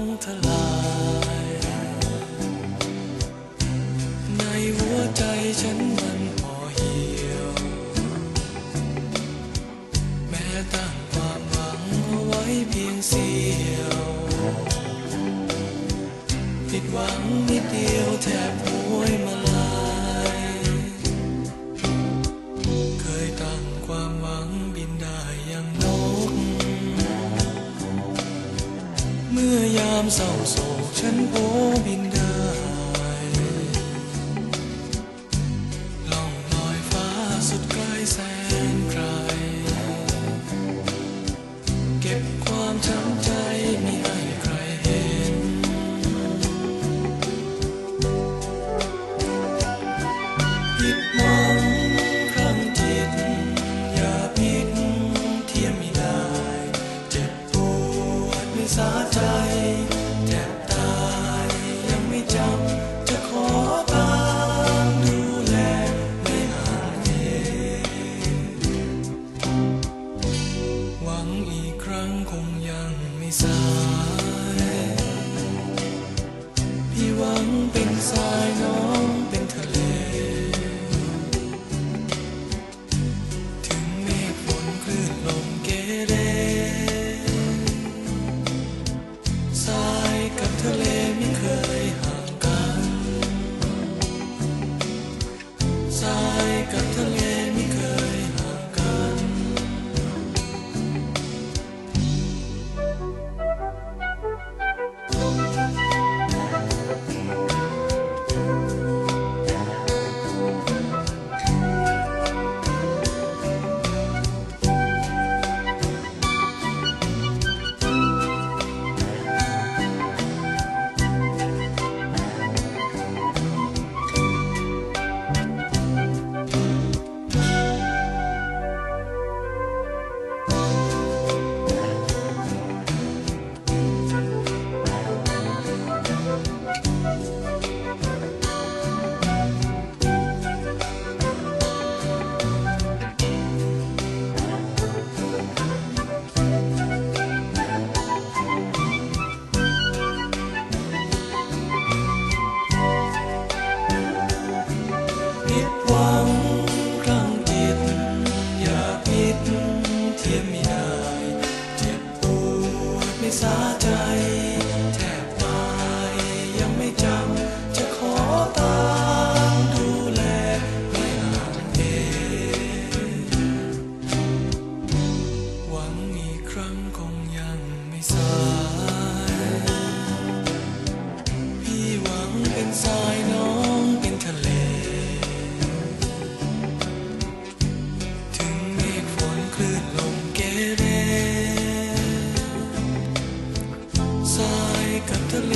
งทลาย ในหัวใจฉันมันพอเหี่ยว แม้ตั้งความหวังเอาไว้เพียงเสียวผิดหวังนิดเดียวแทบ ยามเศร้าโศกฉันโผบินเดิน I know. up the